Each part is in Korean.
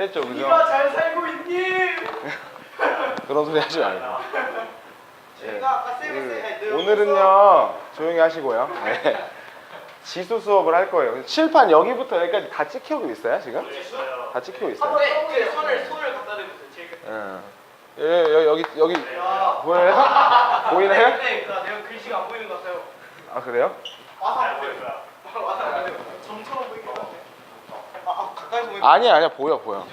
됐죠, 그죠? 네가 잘 살고 있니? 그런 소리 하지 말고. 제가 아까 쌤이 음, 오늘은요 조용히 하시고요. 네. 지수 수업을 할 거예요. 칠판 여기부터 여기까지 다 찍히고 있어요 지금? 다 찍히고 있어요. 네, 그 손을 손을 갖다 대보세요. 제가. 응. 예, 여- 여기 여기 야. 보여요? 보이나요? 네, 그 내가 글씨가 안 보이는 것 같아요. 아 그래요? 와서 안 보여요. 와서 안 보여요. 점처럼 아 가까이서 보이는. 아니야 아니야 보여 보여.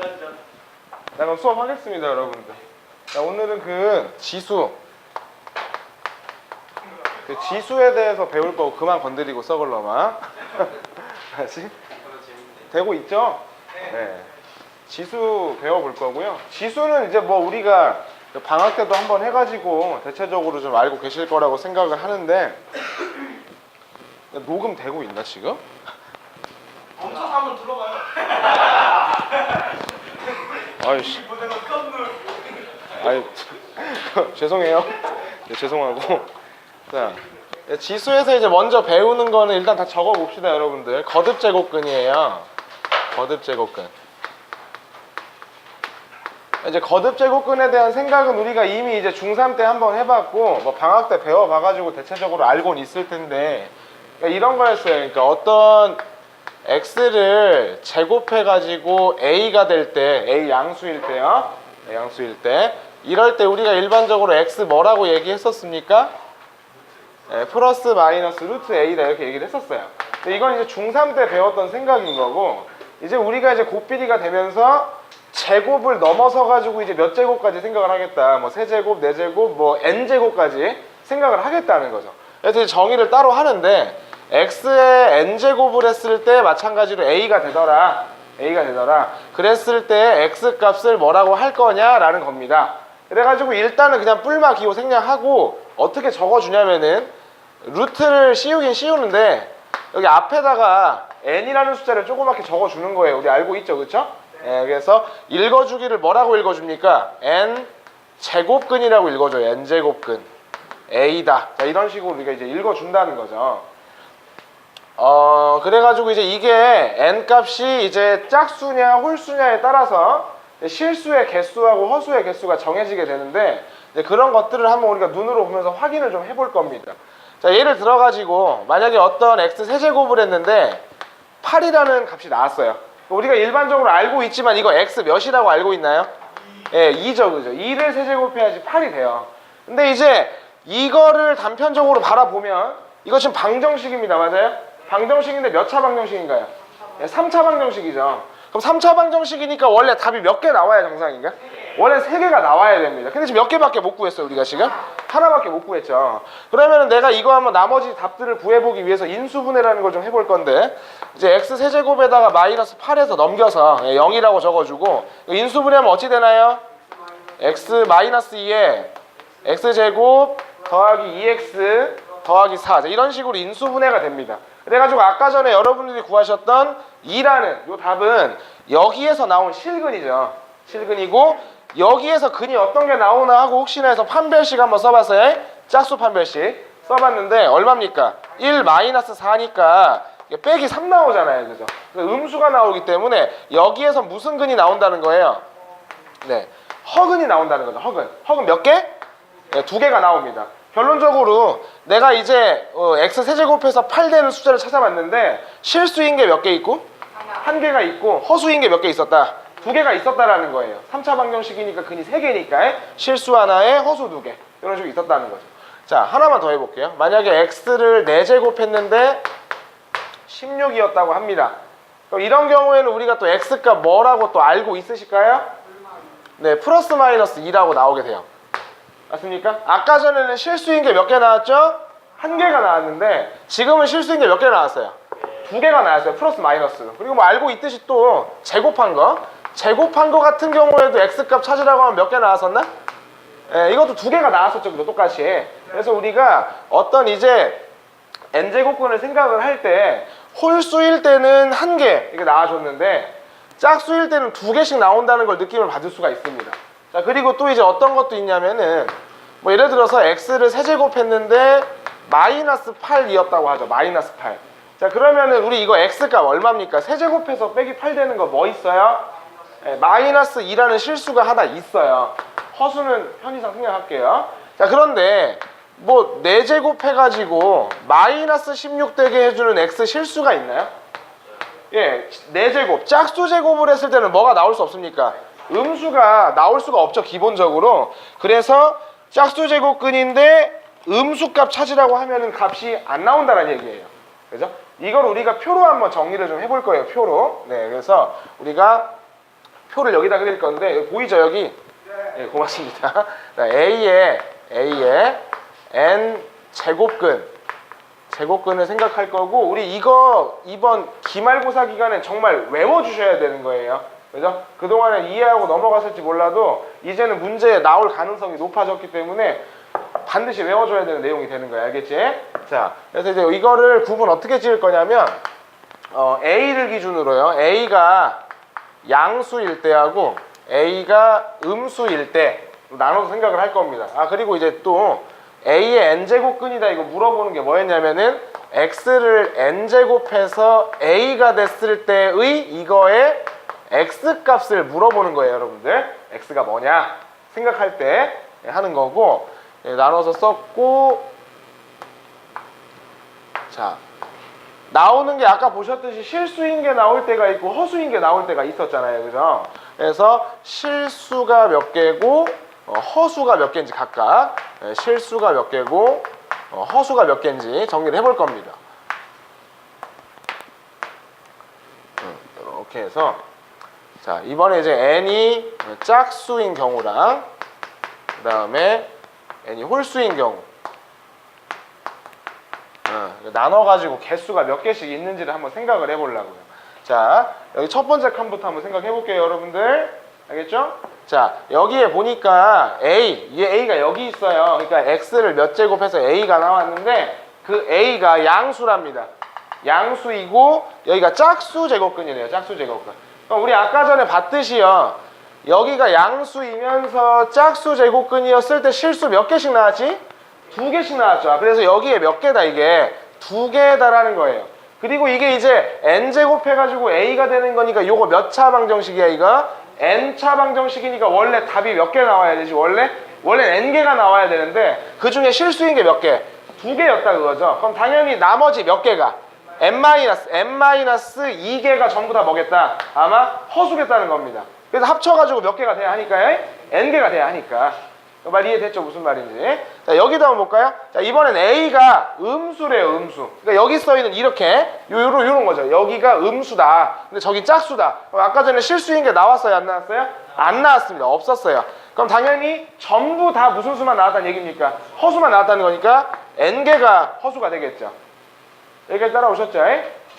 짠, 짠. 자 그럼 수업하겠습니다 여러분들. 자 오늘은 그 지수 그 지수에 대해서 배울 거고 그만 건드리고 썩을러만. 다시 되고 있죠? 네. 지수 배워볼 거고요. 지수는 이제 뭐 우리가 방학 때도 한번 해가지고 대체적으로 좀 알고 계실 거라고 생각을 하는데 녹음 되고 있나 지금? 한번 들어봐요. 아이씨. 깜놀. 아이 죄송해요. 네, 죄송하고 자 네, 지수에서 이제 먼저 배우는 거는 일단 다 적어 봅시다 여러분들 거듭 제곱근이에요. 거듭 제곱근. 이제 거듭 제곱근에 대한 생각은 우리가 이미 이제 중3 때 한번 해봤고 뭐 방학 때 배워봐가지고 대체적으로 알고는 있을 텐데 그러니까 이런 거였어요. 그러니까 어떤 x를 제곱해 가지고 a가 될 때 a 양수일 때요. A 양수일 때 이럴 때 우리가 일반적으로 x 뭐라고 얘기했었습니까? 예, 플러스 마이너스 루트 a다 이렇게 얘기를 했었어요. 이건 이제 중3 때 배웠던 생각인 거고 이제 우리가 이제 곱비리가 되면서 제곱을 넘어서 가지고 이제 몇 제곱까지 생각을 하겠다. 뭐 세제곱, 네제곱, 뭐 n제곱까지 생각을 하겠다는 거죠. 그래서 정의를 따로 하는데 x의 n제곱을 했을 때 마찬가지로 a가 되더라. a가 되더라. 그랬을 때 x 값을 뭐라고 할 거냐라는 겁니다. 그래가지고 일단은 그냥 기호 생략하고 어떻게 적어주냐면은 루트를 씌우긴 씌우는데 여기 앞에다가 n이라는 숫자를 조그맣게 적어주는 거예요. 우리 알고 있죠, 그렇죠? 예, 그래서 읽어주기를 뭐라고 읽어줍니까? n 제곱근이라고 읽어줘요. n 제곱근 a다. 자 이런 식으로 우리가 이제 읽어준다는 거죠. 어 그래가지고 이제 이게 n 값이 이제 짝수냐 홀수냐에 따라서 실수의 개수하고 허수의 개수가 정해지게 되는데 그런 것들을 한번 우리가 눈으로 보면서 확인을 좀 해볼 겁니다. 자 예를 들어가지고 만약에 어떤 x 세제곱을 했는데 8이라는 값이 나왔어요. 우리가 일반적으로 알고 있지만 이거 x 몇이라고 알고 있나요? 예, 2죠, 그죠? 2를 세제곱해야지 8이 돼요. 근데 이제 이거를 단편적으로 바라보면 이거 지금 방정식입니다, 맞아요? 방정식인데 몇 차 방정식인가요? 예, 3차 방정식이죠. 그럼 3차 방정식이니까 원래 답이 몇 개 나와야 정상인가? 원래 3개가 나와야 됩니다. 근데 지금 몇 개밖에 못 구했어요, 우리가 지금? 하나밖에 못 구했죠. 그러면 내가 이거 한번 나머지 답들을 구해보기 위해서 인수분해라는 걸 좀 해볼 건데 이제 x 세제곱에다가 마이너스 8에서 넘겨서 예, 0이라고 적어주고 이거 인수분해하면 어찌 되나요? x 마이너스 2에 x제곱 더하기 2x 더하기 4 자, 이런 식으로 인수분해가 됩니다. 그래가지고 아까 전에 여러분들이 구하셨던 2라는 요 답은 여기에서 나온 실근이죠. 실근이고 여기에서 근이 어떤 게 나오나 하고 혹시나 해서 판별식 한번 써봤어요. 짝수 판별식 써봤는데 얼마입니까? 1 마이너스 4니까 빼기 3 나오잖아요. 그죠? 음수가 나오기 때문에 여기에서 무슨 근이 나온다는 거예요? 네. 허근이 나온다는 거죠. 허근. 허근 몇 개? 네, 두 개가 나옵니다. 결론적으로 내가 이제 어, x 세제곱해서 8 되는 숫자를 찾아봤는데 실수인 게 몇 개 있고 한 개가 있고 허수인 게 몇 개 있었다. 두 개가 있었다라는 거예요. 3차 방정식이니까 근이 세 개니까 실수 하나에 허수 두 개. 이런 식으로 있었다는 거죠. 자, 하나만 더 해볼게요. 만약에 x를 4제곱했는데 16이었다고 합니다. 그럼 이런 경우에는 우리가 또 x값 뭐라고 또 알고 있으실까요? 네, 플러스 마이너스 2라고 나오게 돼요. 맞습니까? 아까 전에는 실수인 게 몇 개 나왔죠? 한 개가 나왔는데 지금은 실수인 게 몇 개 나왔어요? 두 개가 나왔어요. 플러스 마이너스. 그리고 뭐 알고 있듯이 또 제곱한 거. 제곱한 거 같은 경우에도 x값 찾으라고 하면 몇 개 나왔었나? 예, 이것도 두 개가 나왔었죠. 그죠? 똑같이. 그래서 우리가 어떤 이제 n제곱근을 생각을 할 때 홀수일 때는 한 개 이렇게 나와줬는데 짝수일 때는 두 개씩 나온다는 걸 느낌을 받을 수가 있습니다. 자 그리고 또 이제 어떤 것도 있냐면은 뭐 예를 들어서 x를 세제곱했는데 마이너스 8이었다고 하죠. 마이너스 8. 자 그러면은 우리 이거 x값 얼마입니까? 세제곱해서 빼기 8 되는 거 뭐 있어요? 예, 마이너스 2라는 실수가 하나 있어요. 허수는 편의상 생략할게요. 자, 그런데 뭐 4제곱 해가지고 마이너스 16 되게 해주는 x 실수가 있나요? 예, 4제곱, 짝수 제곱을 했을 때는 뭐가 나올 수 없습니까? 음수가 나올 수가 없죠, 기본적으로. 그래서 짝수 제곱근인데 음수값 찾으라고 하면은 값이 안 나온다는 얘기예요. 그죠? 이걸 우리가 표로 한번 정리를 좀 해볼 거예요, 표로. 네, 그래서 우리가 표를 여기다 그릴 건데, 여기 보이죠, 여기? 네, 고맙습니다. 자, A의, A의 N 제곱근. 제곱근을 생각할 거고 우리 이거 이번 기말고사 기간에 정말 외워주셔야 되는 거예요. 그죠? 그동안에 이해하고 넘어갔을지 몰라도 이제는 문제에 나올 가능성이 높아졌기 때문에 반드시 외워줘야 되는 내용이 되는 거예요. 알겠지? 자, 그래서 이제 이거를 구분 어떻게 지을 거냐면 어, A를 기준으로요. A가 양수일 때하고 A가 음수일 때 나눠서 생각을 할 겁니다. 아 그리고 이제 또 A의 n제곱근이다 이거 물어보는 게 뭐였냐면은 x를 n제곱해서 A가 됐을 때의 이거의 x 값을 물어보는 거예요 여러분들 x가 뭐냐 생각할 때 하는 거고 예, 나눠서 썼고 자 나오는 게 아까 보셨듯이 실수인 게 나올 때가 있고 허수인 게 나올 때가 있었잖아요. 그죠? 그래서 실수가 몇 개고 어, 허수가 몇 개인지 각각 예, 실수가 몇 개고 어, 허수가 몇 개인지 정리를 해볼 겁니다. 음, 이렇게 해서 자 이번에 이제 n이 짝수인 경우랑 그 다음에 n이 홀수인 경우 어, 나눠가지고 개수가 몇 개씩 있는지를 한번 생각을 해보려고요. 자, 여기 첫 번째 칸부터 한번 생각해 볼게요, 여러분들. 알겠죠? 자, 여기에 보니까 A, 이 A가 여기 있어요. 그러니까 X를 몇 제곱해서 A가 나왔는데 그 A가 양수랍니다. 양수이고 여기가 짝수 제곱근이래요. 짝수 제곱근. 그럼 우리 아까 전에 봤듯이요. 여기가 양수이면서 짝수 제곱근이었을 때 실수 몇 개씩 나왔지? 두 개씩 나왔죠. 그래서 여기에 몇 개다 이게 두 개다라는 거예요. 그리고 이게 이제 n 제곱 해가지고 a가 되는 거니까 요거 몇 차 방정식이야 이거? n 차 방정식이니까 원래 답이 몇 개 나와야 되지 원래 원래 n 개가 나와야 되는데 그 중에 실수인 게 몇 개? 두 개였다 그거죠. 그럼 당연히 나머지 몇 개가 n 마이너스 n 마이너스 2개가 전부 다 뭐겠다? 아마 허수겠다는 겁니다. 그래서 합쳐가지고 몇 개가 돼야 하니까요? n 개가 돼야 하니까. 그말 이해됐죠? 무슨 말인지. 자, 여기도 한번 볼까요? 자, 이번엔 A가 음수래요, 음수. 그러니까 여기 써있는 이렇게, 요, 요런, 거죠. 여기가 음수다. 근데 저기 짝수다. 아까 전에 실수인 게 나왔어요, 안 나왔어요? 안 나왔습니다. 없었어요. 그럼 당연히 전부 다 무슨 수만 나왔다는 얘기입니까? 허수만 나왔다는 거니까 N개가 허수가 되겠죠. 여기까지 따라오셨죠?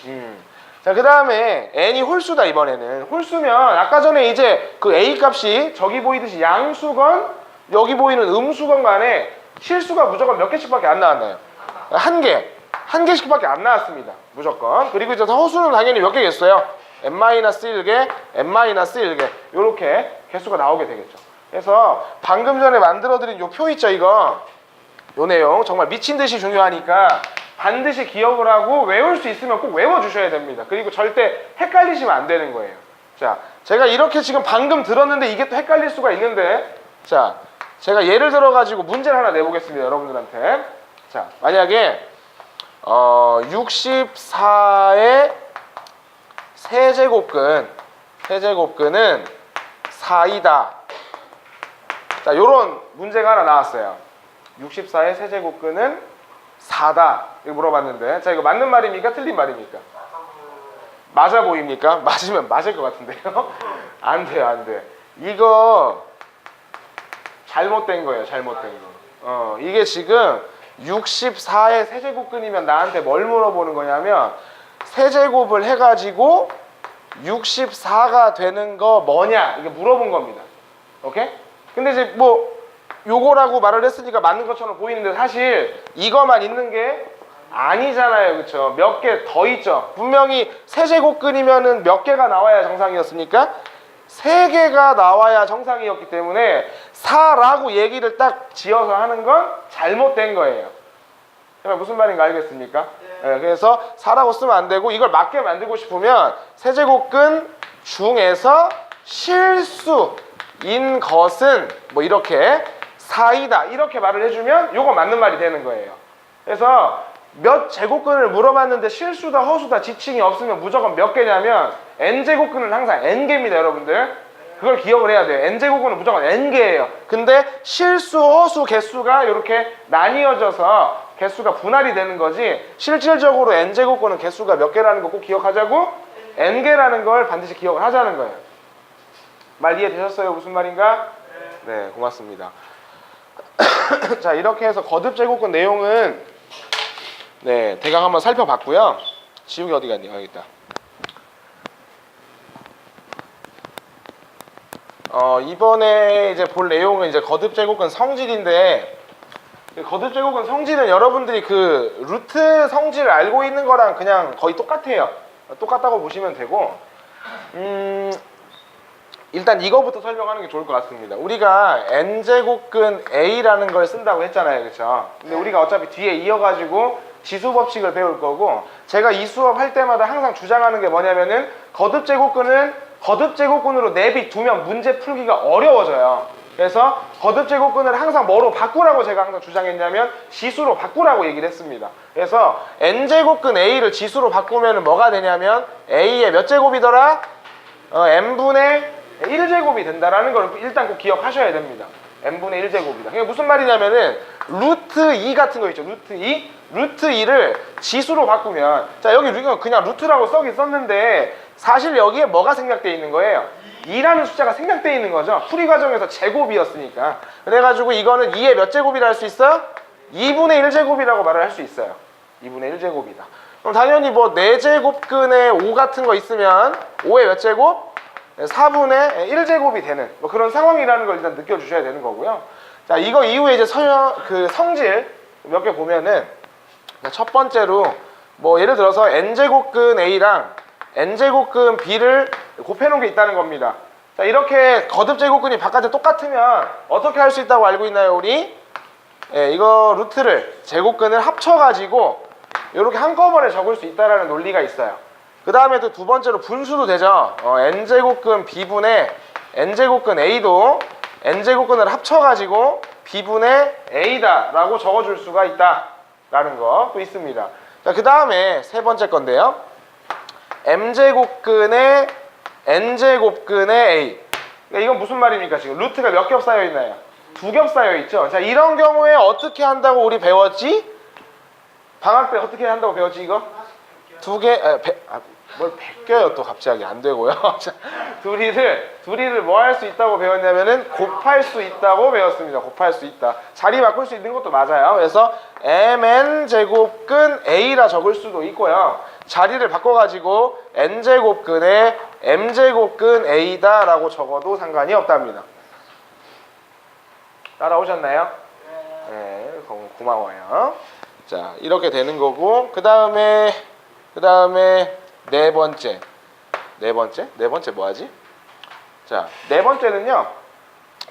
음. 자, 그 다음에 n이 홀수다, 이번에는. 홀수면 아까 전에 이제 그 A 값이 저기 보이듯이 양수건 여기 보이는 음수건 간에 실수가 무조건 몇 개씩밖에 안 나왔나요? 한 개. 한 개씩밖에 안 나왔습니다. 무조건. 그리고 이제 허수는 당연히 몇 개겠어요? n-1개, n-1개. 요렇게 개수가 나오게 되겠죠. 그래서 방금 전에 만들어드린 요 표 있죠, 이거? 요 내용 정말 미친 듯이 중요하니까 반드시 기억을 하고 외울 수 있으면 꼭 외워주셔야 됩니다. 그리고 절대 헷갈리시면 안 되는 거예요. 자, 제가 이렇게 지금 방금 들었는데 이게 또 헷갈릴 수가 있는데, 자, 제가 예를 들어 가지고 문제를 하나 내보겠습니다, 여러분들한테. 자, 만약에 어, 64의 세제곱근, 세제곱근은 4이다. 자, 요런 문제가 하나 나왔어요. 64의 세제곱근은 4다. 이거 물어봤는데. 자, 이거 맞는 말입니까? 틀린 말입니까? 맞아 보입니까? 맞으면 맞을 것 같은데요? 안 돼요, 안 돼. 이거 잘못된 거예요, 잘못된 거. 어, 이게 지금 64의 세제곱근이면 나한테 뭘 물어보는 거냐면 세제곱을 해가지고 64가 되는 거 뭐냐 이게 물어본 겁니다. 오케이? 근데 이제 뭐 요거라고 말을 했으니까 맞는 것처럼 보이는데 사실 이거만 있는 게 아니잖아요. 그쵸? 몇개 더 있죠. 분명히 세제곱근이면은 몇 개가 나와야 정상이었습니까? 세 개가 나와야 정상이었기 때문에 4라고 얘기를 딱 지어서 하는 건 잘못된 거예요. 정말 무슨 말인가 알겠습니까? 예, 그래서 4라고 쓰면 안 되고 이걸 맞게 만들고 싶으면 세제곱근 중에서 실수인 것은 뭐 이렇게 4이다 이렇게 말을 해주면 요거 맞는 말이 되는 거예요. 그래서 몇 제곱근을 물어봤는데 실수다 허수다 지칭이 없으면 무조건 몇 개냐면 n 제곱근은 항상 n 개입니다, 여러분들. 그걸 기억을 해야 돼요. n 제곱근은 무조건 n 개예요. 근데 실수, 허수, 개수가 이렇게 나뉘어져서 개수가 분할이 되는 거지. 실질적으로 n 제곱근은 개수가 몇 개라는 거 꼭 기억하자고 n 개라는 걸 반드시 기억을 하자는 거예요. 말 이해되셨어요? 무슨 말인가? 네, 고맙습니다. 자, 이렇게 해서 거듭 제곱근 내용은 네, 대강 한번 살펴봤고요. 지우개 어디 갔니? 여기 있다. 어, 이번에 이제 볼 내용은 이제 거듭 제곱근 성질인데 그 거듭 제곱근 성질은 여러분들이 그 루트 성질을 알고 있는 거랑 그냥 거의 똑같아요. 똑같다고 보시면 되고 음, 일단 이거부터 설명하는 게 좋을 것 같습니다. 우리가 n 제곱근 a라는 걸 쓴다고 했잖아요, 그렇죠? 근데 우리가 어차피 뒤에 이어가지고 지수 법칙을 배울 거고 제가 이 수업 할 때마다 항상 주장하는 게 뭐냐면은 거듭 제곱근은 거듭 제곱근으로 내비 두면 문제 풀기가 어려워져요. 그래서 거듭 제곱근을 항상 뭐로 바꾸라고 제가 항상 주장했냐면 지수로 바꾸라고 얘기를 했습니다. 그래서 n 제곱근 a를 지수로 바꾸면 뭐가 되냐면 a의 몇 제곱이더라? 어, n분의 1제곱이 된다라는 걸 일단 꼭 기억하셔야 됩니다. n분의 1제곱이다. 그게 무슨 말이냐면은 루트 2 같은 거 있죠. 루트 2? 루트 2를 지수로 바꾸면 자 여기 그냥 루트라고 써긴 썼는데 사실 여기에 뭐가 생략되어 있는 거예요? 2라는 숫자가 생략되어 있는 거죠. 풀이 과정에서 제곱이었으니까. 그래가지고 이거는 2의 몇 제곱이라 할 수 있어? 2분의 1제곱이라고 말을 할 수 있어요. 2분의 1제곱이다. 그럼 당연히 뭐 4제곱근에 5 같은 거 있으면 5의 몇 제곱? 4분의 1제곱이 되는 뭐 그런 상황이라는 걸 일단 느껴주셔야 되는 거고요. 자, 이거 이후에 이제 서, 그 성질 몇 개 보면은 자, 첫 번째로 뭐 예를 들어서 n제곱근 a랑 n제곱근 b를 곱해놓은 게 있다는 겁니다. 자, 이렇게 거듭 제곱근이 바깥에 똑같으면 어떻게 할 수 있다고 알고 있나요, 우리? 예, 이거 루트를 제곱근을 합쳐가지고 이렇게 한꺼번에 적을 수 있다라는 논리가 있어요. 그 다음에 또 두 번째로 분수도 되죠. 어, n제곱근 b분의 n제곱근 a도 n제곱근을 합쳐가지고 b분의 a다 라고 적어줄 수가 있다 라는 거 또 있습니다. 자, 그 다음에 세 번째 건데요. m제곱근의 n제곱근의 a. 그러니까 이건 무슨 말입니까? 지금 루트가 몇 겹 쌓여 있나요? 두 겹 쌓여 있죠. 자, 이런 경우에 어떻게 한다고 우리 배웠지? 방학 때 어떻게 한다고 배웠지 이거? 두 개, 아, 배, 아, 뭘 베껴요 또 갑자기 안 되고요. 자, 둘이를 둘이를 뭐 할 수 있다고 배웠냐면은 곱할 수 있다고 배웠습니다. 곱할 수 있다. 자리 바꿀 수 있는 것도 맞아요. 그래서 mn 제곱근 a라 적을 수도 있고요. 자리를 바꿔가지고 n 제곱근에 m 제곱근 a다 라고 적어도 상관이 없답니다. 따라오셨나요? 네, 고- 고마워요. 자, 이렇게 되는 거고 그 다음에 그 다음에 네 번째. 네 번째? 네 번째 뭐하지? 자, 네 번째는요.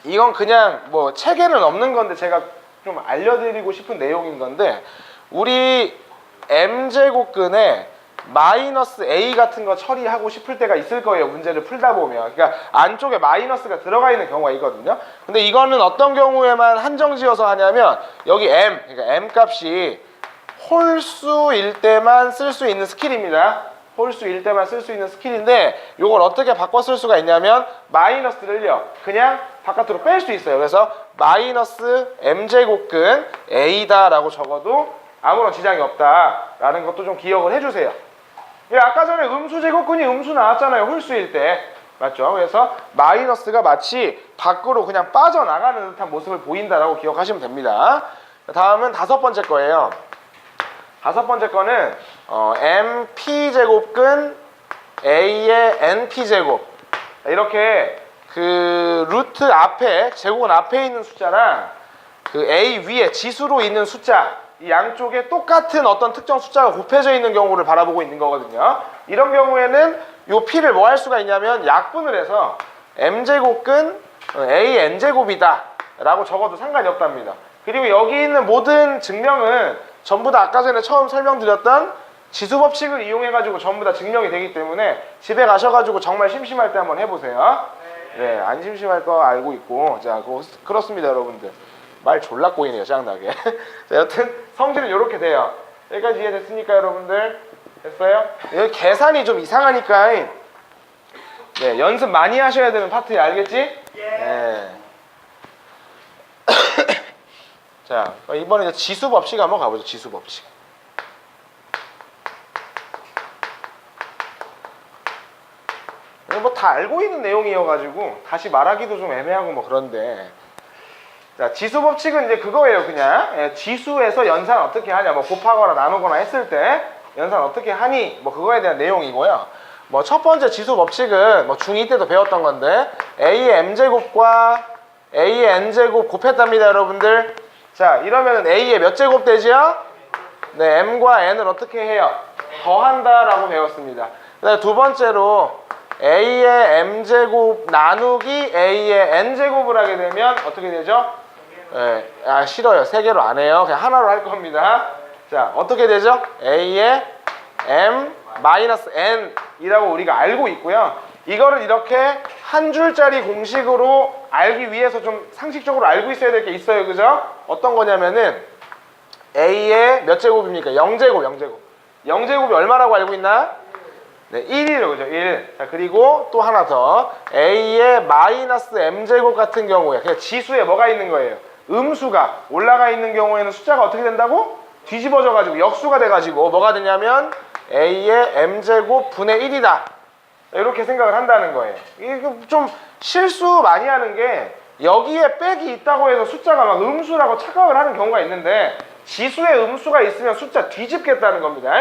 이건 그냥 뭐 책에는 없는 건데 제가 좀 알려드리고 싶은 내용인 건데 우리 m 제곱근에 마이너스 a 같은 거 처리하고 싶을 때가 있을 거예요 문제를 풀다 보면. 그러니까 안쪽에 마이너스가 들어가 있는 경우가 있거든요. 근데 이거는 어떤 경우에만 한정지어서 하냐면 여기 m 그러니까 m 값이 홀수일 때만 쓸 수 있는 스킬입니다 홀수일 때만 쓸 수 있는 스킬인데 이걸 어떻게 바꿔 쓸 수가 있냐면 마이너스를요. 그냥 바깥으로 뺄 수 있어요. 그래서 마이너스 m제곱근 a다 라고 적어도 아무런 지장이 없다 라는 것도 좀 기억을 해주세요. 예, 아까 전에 음수 제곱근이 음수 나왔잖아요. 홀수일 때. 맞죠? 그래서 마이너스가 마치 밖으로 그냥 빠져나가는 듯한 모습을 보인다라고 기억하시면 됩니다. 다음은 다섯 번째 거예요. 다섯 번째 거는 어, mp 제곱근 a의 np 제곱 이렇게 그 루트 앞에 제곱은 앞에 있는 숫자랑 그 a 위에 지수로 있는 숫자 이 양쪽에 똑같은 어떤 특정 숫자가 곱해져 있는 경우를 바라보고 있는 거거든요. 이런 경우에는 요 p를 뭐 할 수가 있냐면 약분을 해서 m 제곱근 a n 제곱이다 라고 적어도 상관이 없답니다. 그리고 여기 있는 모든 증명은 전부 다 아까 전에 처음 설명드렸던 지수 법칙을 이용해 가지고 전부 다 증명이 되기 때문에 집에 가셔 가지고 정말 심심할 때 한번 해 보세요. 네, 안 심심할 거 알고 있고. 자, 그, 그렇습니다, 여러분들. 말 졸라 꼬이네요, 짱나게. 자, 여튼 성질은 이렇게 돼요. 여기까지 이해됐습니까, 여러분들? 됐어요? 여기 계산이 좀 이상하니까. 네, 연습 많이 하셔야 되는 파트에 알겠지? 네. 자, 이번에 지수 법칙 한번 가보죠. 지수 법칙. 뭐 다 알고 있는 내용이어가지고 다시 말하기도 좀 애매하고 뭐 그런데. 자 지수 법칙은 이제 그거예요 그냥. 예, 지수에서 연산 어떻게 하냐. 뭐 곱하거나 나누거나 했을 때 연산 어떻게 하니? 뭐 그거에 대한 내용이고요. 뭐 첫 번째 지수 법칙은 뭐 중2 때도 배웠던 건데 a의 m제곱과 a의 n제곱 곱했답니다 여러분들. 자 이러면 a의 몇 제곱 되지요? 네 m과 n을 어떻게 해요? 더한다 라고 배웠습니다. 그 다음에 두 번째로 a의 m제곱 나누기 a의 n제곱을 하게 되면 어떻게 되죠? 예, 아 싫어요. 세 개로 안 해요. 그냥 하나로 할 겁니다. 자, 어떻게 되죠? a의 m 마이너스 n이라고 우리가 알고 있고요. 이거를 이렇게 한 줄짜리 공식으로 알기 위해서 좀 상식적으로 알고 있어야 될 게 있어요. 그죠? 어떤 거냐면은 a의 몇 제곱입니까? 0제곱, 0제곱. 0제곱이 얼마라고 알고 있나? 네, 1이죠, 그죠? 1. 자, 그리고 또 하나 더. a의 마이너스 m제곱 같은 경우에 그냥 지수에 뭐가 있는 거예요? 음수가 올라가 있는 경우에는 숫자가 어떻게 된다고? 뒤집어져가지고 역수가 돼가지고 뭐가 되냐면 a의 m제곱 분의 1이다. 이렇게 생각을 한다는 거예요. 이게 좀 실수 많이 하는 게 여기에 빽이 있다고 해서 숫자가 막 음수라고 착각을 하는 경우가 있는데 지수에 음수가 있으면 숫자 뒤집겠다는 겁니다.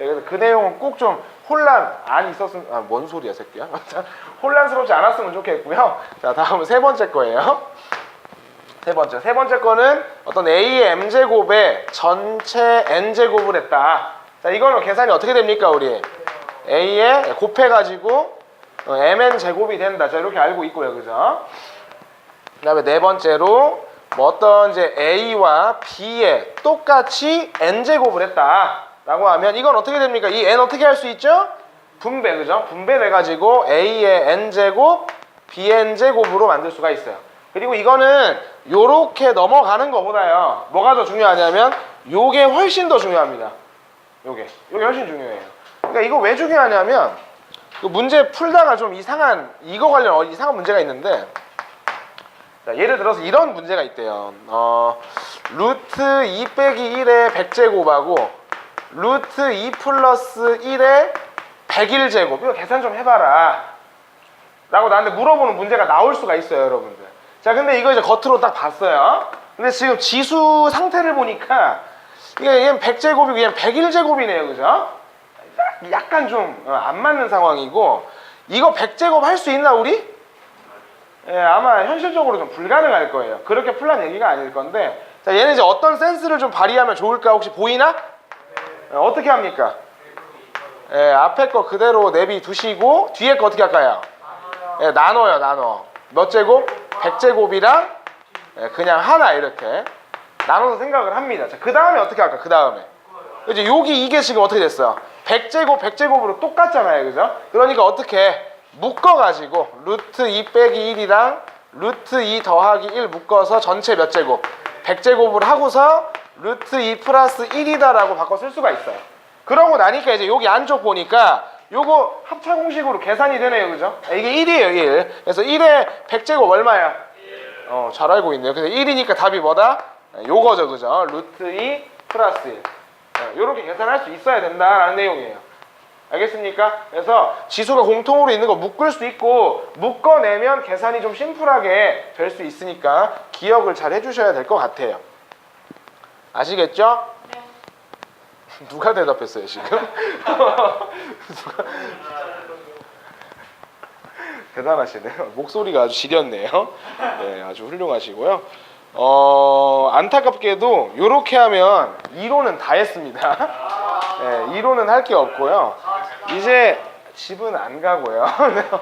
예, 그래서 그 내용은 꼭좀 혼란 안 있었으면 아, 뭔 소리야 새끼야? 혼란스럽지 않았으면 좋겠고요. 자 다음은 세 번째 거예요. 세 번째. 세 번째 거는 어떤 a의 m제곱에 전체 n제곱을 했다. 자 이거는 계산이 어떻게 됩니까 우리? A에 곱해가지고 어, mn 제곱이 된다. 자 이렇게 알고 있고요 그죠? 그 다음에 네 번째로 뭐 어떤 이제 a와 b에 똑같이 n제곱을 했다 라고 하면 이건 어떻게 됩니까? 이 n 어떻게 할 수 있죠? 분배 그죠? 분배돼 가지고 a의 n제곱 bn제곱으로 만들 수가 있어요 그리고 이거는 요렇게 넘어가는 것보다요 뭐가 더 중요하냐면 요게 훨씬 더 중요합니다 요게 요게 훨씬 중요해요 그러니까 이거 왜 중요하냐면 그 문제 풀다가 좀 이상한 이거 관련 어, 이상한 문제가 있는데 자, 예를 들어서 이런 문제가 있대요. 어, 루트 2 빼기 1의 100제곱하고 루트 2 플러스 1의 101제곱. 이거 계산 좀 해봐라. 라고 나한테 물어보는 문제가 나올 수가 있어요, 여러분들. 자, 근데 이거 이제 겉으로 딱 봤어요. 근데 지금 지수 상태를 보니까 이게 얘는 100제곱이 그냥 101제곱이네요, 그죠? 약간 좀 안 맞는 상황이고 이거 100제곱 할 수 있나 우리? 예, 아마 현실적으로 좀 불가능할 거예요. 그렇게 풀란 얘기가 아닐 건데, 자, 얘는 이제 어떤 센스를 좀 발휘하면 좋을까 혹시 보이나? 예, 어떻게 합니까? 예, 앞에 거 그대로 내비 두시고 뒤에 거 어떻게 할까요? 예, 나눠요, 나눠. 몇 제곱? 100제곱이랑 예, 그냥 하나 이렇게 나눠서 생각을 합니다. 자, 그 다음에 어떻게 할까? 그 다음에. 이제 여기 이게 지금 어떻게 됐어요? 100제곱, 100제곱으로 똑같잖아요. 그죠? 그러니까 어떻게 묶어가지고 루트 2 빼기 1이랑 루트 2 더하기 1 묶어서 전체 몇 제곱? 100제곱을 하고서 루트 2 플러스 1이다라고 바꿔 쓸 수가 있어요. 그러고 나니까 이제 여기 안쪽 보니까 요거 합차 공식으로 계산이 되네요. 그죠? 아, 이게 1이에요, 1. 그래서 1에 100제곱 얼마야? 어, 잘 알고 있네요. 그래서 1이니까 답이 뭐다? 아, 요거죠, 그죠? 루트 2 플러스 1. 이렇게 계산할 수 있어야 된다라는 내용이에요. 알겠습니까? 그래서 지수가 공통으로 있는 거 묶을 수 있고 묶어내면 계산이 좀 심플하게 될 수 있으니까 기억을 잘 해주셔야 될 것 같아요. 아시겠죠? 누가 대답했어요 지금? 누가... 대단하시네요. 목소리가 아주 지렸네요. 네, 아주 훌륭하시고요. 어, 안타깝게도 이렇게 하면 이론은 다 했습니다. 네, 이론은 할게 없고요. 이제 집은 안 가고요.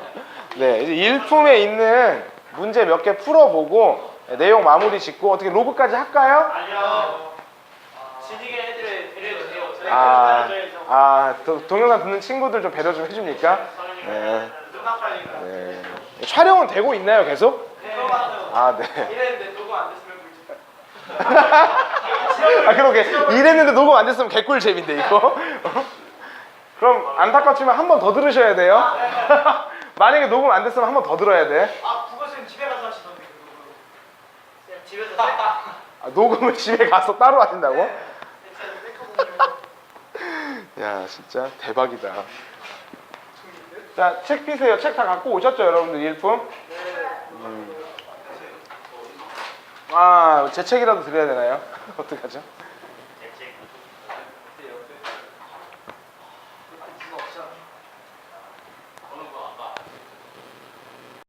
네, 이제 일품에 있는 문제 몇 개 풀어보고 내용 마무리 짓고 어떻게 로그까지 할까요? 아니요. 배려해주세요. 아. 아 도- 동영상 듣는 친구들 좀 배려 좀 해줍니까? 네. 눈나빠니까. 네. 촬영은 되고 있나요 계속? 네. 아 네. 이랬는데 녹음 안 됐으면 꿀팁. 아 그러게 이랬는데 녹음 안 됐으면 개꿀잼인데 이거. 그럼 안타깝지만 한 번 더 들으셔야 돼요. 만약에 녹음 안 됐으면 한 번 더 들어야 돼. 아 국어쌤 집에 가서 하시던데 그거. 집에서. 아, 녹음을 집에 가서 따로 하신다고? 야 진짜 대박이다. 자 책 피세요. 책 다 갖고 오셨죠 여러분들 일품? 음. 아제 책이라도 드려야 되나요? 어떡하죠?